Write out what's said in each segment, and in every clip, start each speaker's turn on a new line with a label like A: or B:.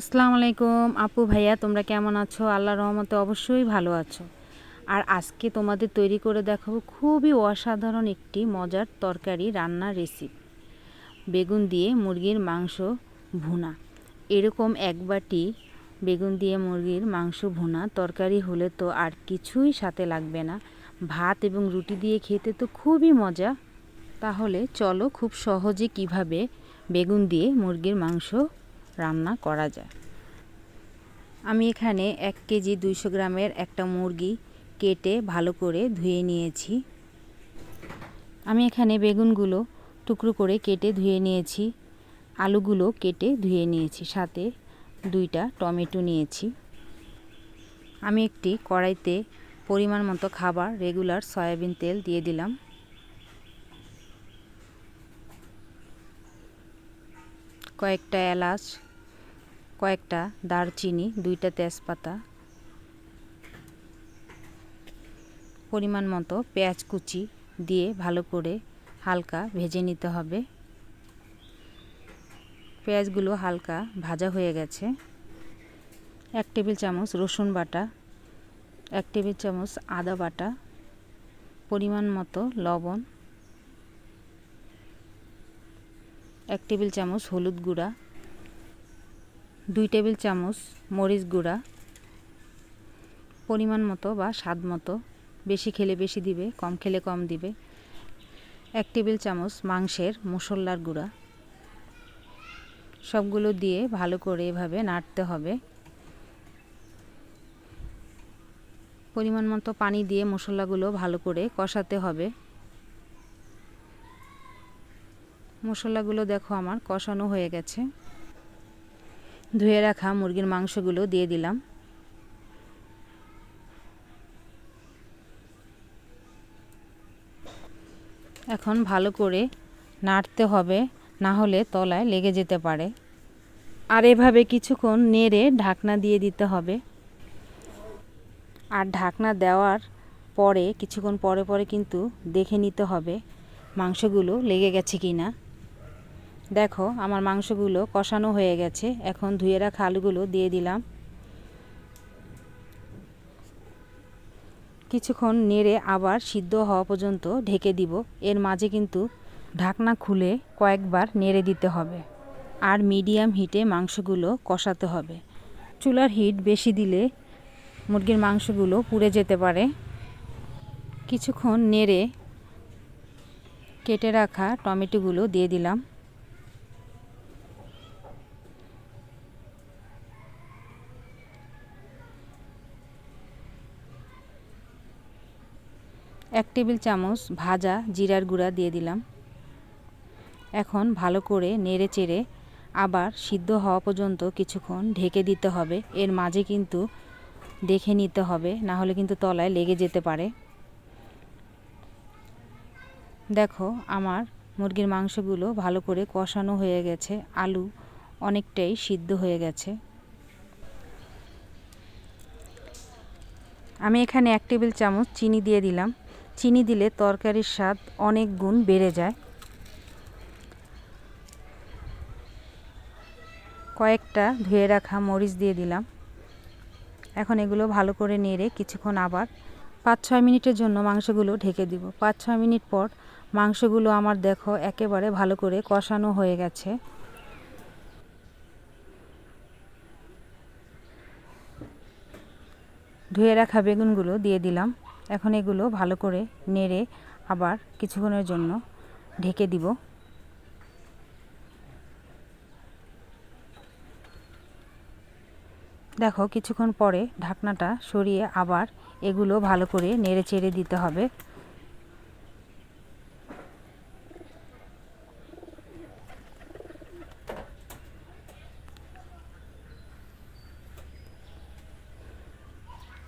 A: আসসালামু আলাইকুম। আপু, ভাইয়া, তোমরা কেমন আছো? আল্লাহ রহমতে অবশ্যই ভালো আছো। আর আজকে তোমাদের তৈরি করে দেখাবো খুবই অসাধারণ একটি মজার তরকারি রান্নার রেসিপি বেগুন দিয়ে মুরগির মাংস ভুনা। এরকম এক বাটি বেগুন দিয়ে মুরগির মাংস ভুনা তরকারি হলে তো আর কিছুই সাথে লাগবে না। ভাত এবং রুটি দিয়ে খেতে তো খুবই মজা। তাহলে চলো খুব সহজে কীভাবে বেগুন দিয়ে মুরগির মাংস রান্না করা যায়। আমি এখানে এক কেজি দুইশো গ্রামের একটা মুরগি কেটে ভালো করে ধুয়ে নিয়েছি। আমি এখানে বেগুনগুলো টুকরো করে কেটে ধুয়ে নিয়েছি। আলুগুলো কেটে ধুয়ে নিয়েছি, সাথে দুইটা টমেটো নিয়েছি। আমি একটি কড়াইতে পরিমাণ মতো খাবার, রেগুলার সয়াবিন তেল দিয়ে দিলাম। কয়েকটা এলাচ, কয়েকটা দারচিনি, দুইটা তেজপাতা, পরিমাণ মতো পেঁয়াজ কুচি দিয়ে ভালো করে হালকা ভেজে নিতে হবে। পেঁয়াজগুলো হালকা ভাজা হয়ে গেছে। এক টেবিল চামচ রসুন বাটা, এক টেবিল চামচ আদা বাটা, পরিমাণ মতো লবণ এক টেবিল চামচ হলুদ গুঁড়া, দুই টেবিল চামচ মরিচ গুঁড়া, পরিমাণ মতো বা স্বাদ মতো। বেশি খেলে বেশি দিবে, কম খেলে কম দিবে। এক টেবিল চামচ মাংসের মশলার গুঁড়া। সবগুলো দিয়ে ভালো করে এভাবে নাড়তে হবে। পরিমাণ মতো পানি দিয়ে মশলাগুলো ভালো করে কষাতে হবে। মশলাগুলো দেখো আমার, কষানো হয়ে গেছে। ধুয়ে রাখা মুরগির মাংসগুলো দিয়ে দিলাম। এখন ভালো করে নাড়তে হবে, না হলে তলায় লেগে যেতে পারে। আর এভাবে কিছুক্ষণ নেড়ে ঢাকনা দিয়ে দিতে হবে। আর ঢাকনা দেওয়ার পরে, কিছুক্ষণ পরে পরে কিন্তু দেখে নিতে হবে মাংসগুলো লেগে গেছে কি না দেখো, আমার মাংসগুলো কষানো হয়ে গেছে। এখন ধুয়ে রাখা আলুগুলো দিয়ে দিলাম। কিছুক্ষণ নেড়ে আবার সিদ্ধ হওয়া পর্যন্ত ঢেকে দিব। এর মাঝে কিন্তু ঢাকনা খুলে কয়েকবার নেড়ে দিতে হবে। আর মিডিয়াম হিটে মাংসগুলো কষাতে হবে। চুলার হিট বেশি দিলে মুরগির মাংসগুলো পুড়ে যেতে পারে। কিছুক্ষণ নেড়ে কেটে রাখা টমেটোগুলো দিয়ে দিলাম। এক টেবিল চামচ ভাজা জিরার গুঁড়া দিয়ে দিলাম। এখন ভালো করে নেড়ে চেড়ে আবার সিদ্ধ হওয়া পর্যন্ত কিছুক্ষণ ঢেকে দিতে হবে। এর মাঝে কিন্তু দেখে নিতে হবে, না হলে কিন্তু তলায় লেগে যেতে পারে। দেখো, আমার মুরগির মাংসগুলো ভালো করে কষানো হয়ে গেছে। আলু অনেকটাই সিদ্ধ হয়ে গেছে। আমি এখানে এক টেবিল চামচ চিনি দিয়ে দিলাম। চিনি দিলে তরকারির স্বাদ অনেক গুণ বেড়ে যায়। কয়েকটা ধুয়ে রাখা মরিচ দিয়ে দিলাম। এখন এগুলো ভালো করে নেড়ে কিছুক্ষণ আবার পাঁচ ছয় মিনিটের জন্য মাংসগুলো ঢেকে দিব। পাঁচ ছয় মিনিট পর মাংসগুলো আমার দেখো একেবারে ভালো করে কষানো হয়ে গেছে। ধুয়ে রাখা বেগুনগুলো দিয়ে দিলাম। এখন এগুলো ভালো করে নেড়ে আবার কিছুক্ষণের জন্য ঢেকে দিব। দেখো, কিছুক্ষণ পরে ঢাকনাটা সরিয়ে আবার এগুলো ভালো করে নেড়ে চেড়ে দিতে হবে।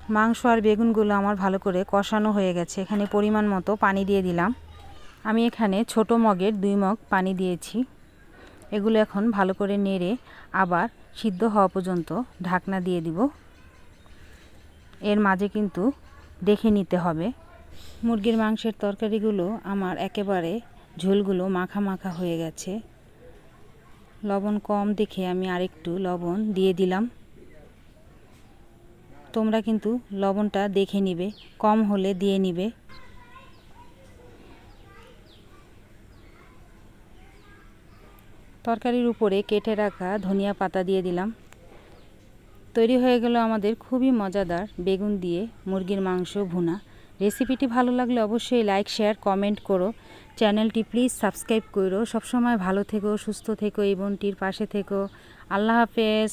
A: মাংস আর বেগুনগুলো আমার ভালো করে কষানো হয়ে গেছে। এখানে পরিমাণ মতো পানি দিয়ে দিলাম। আমি এখানে ছোট মগের দুই মগ পানি দিয়েছি। এগুলো এখন ভালো করে নেড়ে আবার সিদ্ধ হওয়া পর্যন্ত ঢাকনা দিয়ে দিব। এর মাঝে কিন্তু দেখে নিতে হবে। মুরগির মাংসের তরকারিগুলো আমার একেবারে ঝোলগুলো মাখা মাখা হয়ে গেছে। লবণ কম দেখে আমি আরেকটু লবণ দিয়ে দিলাম। তোমরা কিন্তু লবণটা দেখে নিবে, কম হলে দিয়ে নিবে। তরকারির উপরে কেটে রাখা ধনিয়া পাতা দিয়ে দিলাম। তৈরি হয়ে গেল আমাদের খুবই মজাদার বেগুন দিয়ে মুরগির মাংস ভুনা। রেসিপিটি ভালো লাগলে অবশ্যই লাইক, শেয়ার, কমেন্ট করো। চ্যানেলটি প্লিজ সাবস্ক্রাইব করো। সবসময় ভালো থেকো, সুস্থ থেকো, এই বোনটির পাশে থেকো। আল্লাহ হাফেজ।